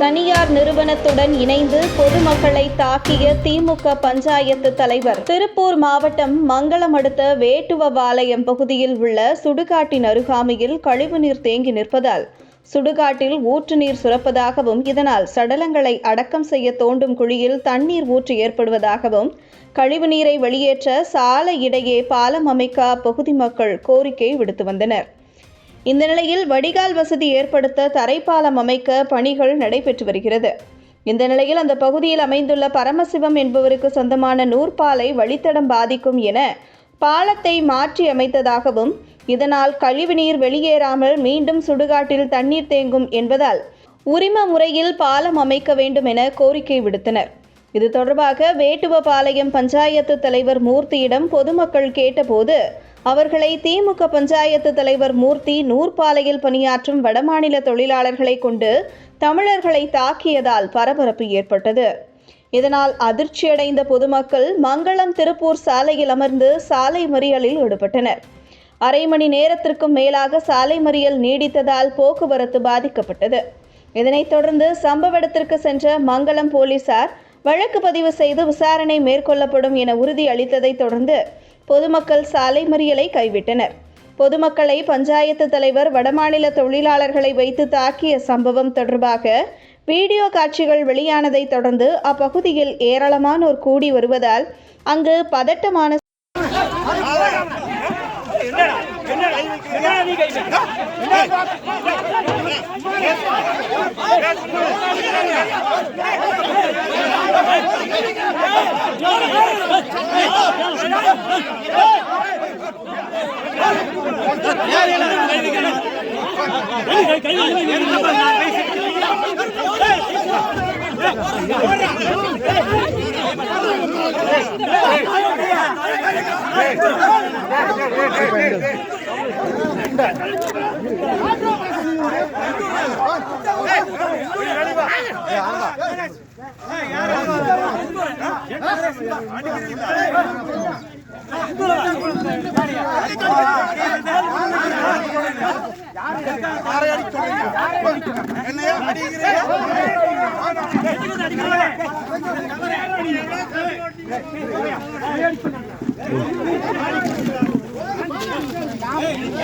தனியார் நிறுவனத்துடன் இணைந்து பொதுமக்களை தாக்கிய திமுக பஞ்சாயத்து தலைவர். திருப்பூர் மாவட்டம் மங்களம் அடுத்த வேட்டுவபாளையம் பகுதியில் உள்ள சுடுகாட்டின் அருகாமையில் கழிவுநீர் தேங்கி நிற்பதால் சுடுகாட்டில் ஊற்று நீர் சுரப்பதாகவும் இதனால் சடலங்களை அடக்கம் செய்ய தோண்டும் குழியில் தண்ணீர் ஊற்று ஏற்படுவதாகவும் கழிவுநீரை வெளியேற்ற சாலை இடையே பாலம் அமைக்க அப்பகுதி மக்கள் கோரிக்கை விடுத்து வந்தனர். இந்த நிலையில் வடிகால் வசதி ஏற்படுத்த தரைப்பாலம் அமைக்க பணிகள் நடைபெற்று வருகிறது. இந்த நிலையில் அந்த பகுதியில் அமைந்துள்ள பரமசிவம் என்பவருக்கு சொந்தமான நூற்பாலை வழித்தடம் பாதிக்கும் என பாலத்தை மாற்றி அமைத்ததாகவும் இதனால் கழிவுநீர் வெளியேறாமல் மீண்டும் சுடுகாட்டில் தண்ணீர் தேங்கும் என்பதால் உரிம முறையில் பாலம் அமைக்க வேண்டும் என கோரிக்கை விடுத்தனர். இது தொடர்பாக வேட்டுவபாளையம் பஞ்சாயத்து தலைவர் மூர்த்தியிடம் பொதுமக்கள் கேட்டபோது அவர்களை திமுக பஞ்சாயத்து தலைவர் மூர்த்தி நூற்பாலையில் பணியாற்றும் வடமாநில தொழிலாளர்களை கொண்டு தமிழர்களை தாக்கியதால் பரபரப்பு ஏற்பட்டது. இதனால் அதிர்ச்சியடைந்த பொதுமக்கள் மங்களம் திருப்பூர் சாலையில் அமர்ந்து சாலை மறியலில் ஈடுபட்டனர். அரை மணி நேரத்திற்கும் மேலாக சாலை மறியல் நீடித்ததால் போக்குவரத்து பாதிக்கப்பட்டது. இதனைத் தொடர்ந்து சம்பவ இடத்திற்கு சென்ற மங்களம் போலீசார் வழக்கு பதிவு செய்து விசாரணை மேற்கொள்ளப்படும் என உறுதி அளித்ததைத் தொடர்ந்து பொதுமக்கள் சாலை மறியலை கைவிட்டனர். பொதுமக்களை பஞ்சாயத்து தலைவர் வடமாநில தொழிலாளர்களை வைத்து தாக்கிய சம்பவம் தொடர்பாக வீடியோ காட்சிகள் வெளியானதை தொடர்ந்து அப்பகுதியில் ஏராளமானோர் கூடி வருவதால் அங்கு பதட்டமான Hey! பொதுமக்களின்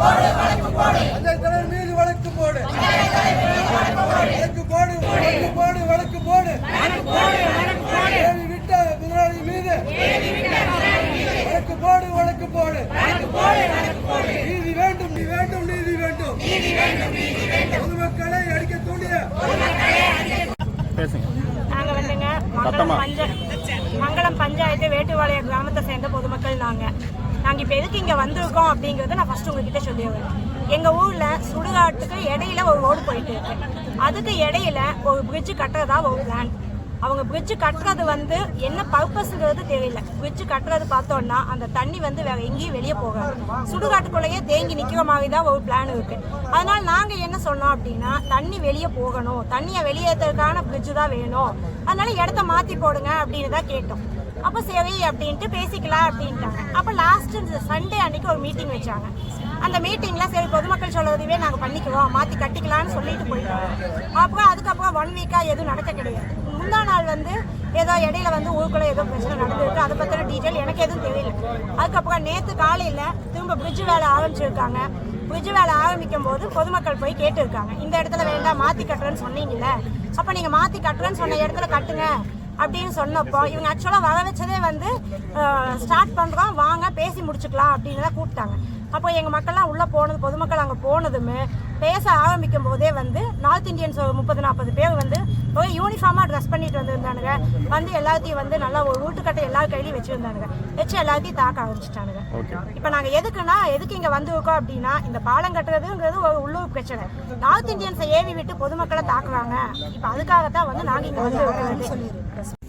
தலைவர் மீது வழக்கு போடு. வழக்கு போடு வழக்கு போடு வழக்கு போடு. ஏவி விட்ட முதலாளி மீது. வழக்கு போடு வழக்கு போடு. நீதி வேண்டும் நீ வேண்டும் நீதி வேண்டும். பொதுமக்களை அடிக்க தூண்டிய. நாங்க வந்துங்க மங்களம் பஞ்சாயத்து வேட்டுவாளைய கிராமத்தை சேர்ந்த பொதுமக்கள் நாங்க. நாங்கள் இப்போ எதுக்கு இங்கே வந்திருக்கோம் அப்படிங்கிறத நான் ஃபர்ஸ்ட் உங்ககிட்ட சொல்லிடுவேன் எங்கள் ஊரில் சுடுகாட்டுக்கு இடையில ஒரு ரோடு போயிட்டு இருக்கு. அதுக்கு இடையில ஒரு பிரிட்ஜ் கட்டுறதா ஒரு பிளான் அவங்க பிரிட்ஜ் கட்டுறது வந்து என்ன பர்பஸுங்கிறது தெரியல. பிரிட்ஜ் கட்டுறது பார்த்தோம்னா அந்த தண்ணி வந்து வேற எங்கேயும் வெளியே போகாது. சுடுகாட்டுக்குள்ளேயே தேங்கி நிற்கிற மாதிரி தான் ஒரு பிளான் இருக்கு. அதனால நாங்கள் என்ன சொன்னோம் அப்படின்னா தண்ணி வெளியே போகணும். தண்ணியை வெளியேற்றுறதுக்கான பிரிட்ஜு தான் வேணும். அதனால இடத்த மாற்றி போடுங்க அப்படின்னு தான் கேட்டோம். அப்போ சரி அப்படின்ட்டு பேசிக்கலாம் அப்படின்ட்டாங்க. அப்போ லாஸ்ட் சண்டே அன்னைக்கு ஒரு மீட்டிங் வச்சாங்க. அந்த மீட்டிங்கில் சரி பொதுமக்கள் சொல்லுவதையே நாங்கள் பண்ணிக்குவோம் மாற்றி கட்டிக்கலாம்னு சொல்லிட்டு போயிட்டோம் அப்புறம் அதுக்கப்புறம் ஒன் வீக்காக எதுவும் நடக்க கிடையாது. முந்தா நாள் வந்து ஏதோ இடையில வந்து ஊருக்குள்ள ஏதோ பிரச்சனை நடந்திருக்கு. அதை பற்றின டீட்டெயில் எனக்கு எதுவும் தெரியல. அதுக்கப்புறம் நேற்று காலையில் திரும்ப பிரிட்ஜ் வேலை ஆரம்பிச்சிருக்காங்க. பிரிட்ஜ் வேலை ஆரம்பிக்கும் போது பொதுமக்கள் போய் கேட்டிருக்காங்க. இந்த இடத்துல வேண்டாம் மாற்றி கட்டுறேன்னு சொன்னீங்கல்ல. அப்போ நீங்கள் மாற்றி கட்டுறேன்னு சொன்ன இடத்துல கட்டுங்க. அப்படின்னு சொன்னப்போ இவங்க ஆக்சுவலாக வர வச்சதே வந்து ஸ்டார்ட் பண்ணுறோம் வாங்க பேசி முடிச்சுக்கலாம் அப்படின்னு தான் கூப்பிட்டாங்க. அப்போ எங்கள் மக்கள்லாம் உள்ளே போனது பொதுமக்கள் அங்கே போனதுமே பேச ஆரம்பிக்கும் போதே வந்து நார்த் இந்தியன்ஸ் ஒரு முப்பது நாற்பது பேர் வந்து ட்ரெஸ் பண்ணிட்டு வந்திருந்தானுங்க. வந்து எல்லாத்தையும் வந்து நல்லா ஒரு வீட்டுக்கட்டை எல்லார் கையிலையும் வச்சுருந்தானுங்க. வச்சு எல்லாத்தையும் தாக்க ஆரம்பிச்சிட்டானுங்க. இப்போ நாங்கள் எதுக்குன்னா எதுக்கு இங்கே வந்திருக்கோம் அப்படின்னா இந்த பாலம் கட்டுறதுங்கிறது ஒரு உள்ளூர் பிரச்சனை. நார்த் இந்தியன்ஸை ஏவி விட்டு பொதுமக்களை தாக்குறாங்க இப்போ அதுக்காகத்தான் வந்து நாங்கள் இங்கே வந்து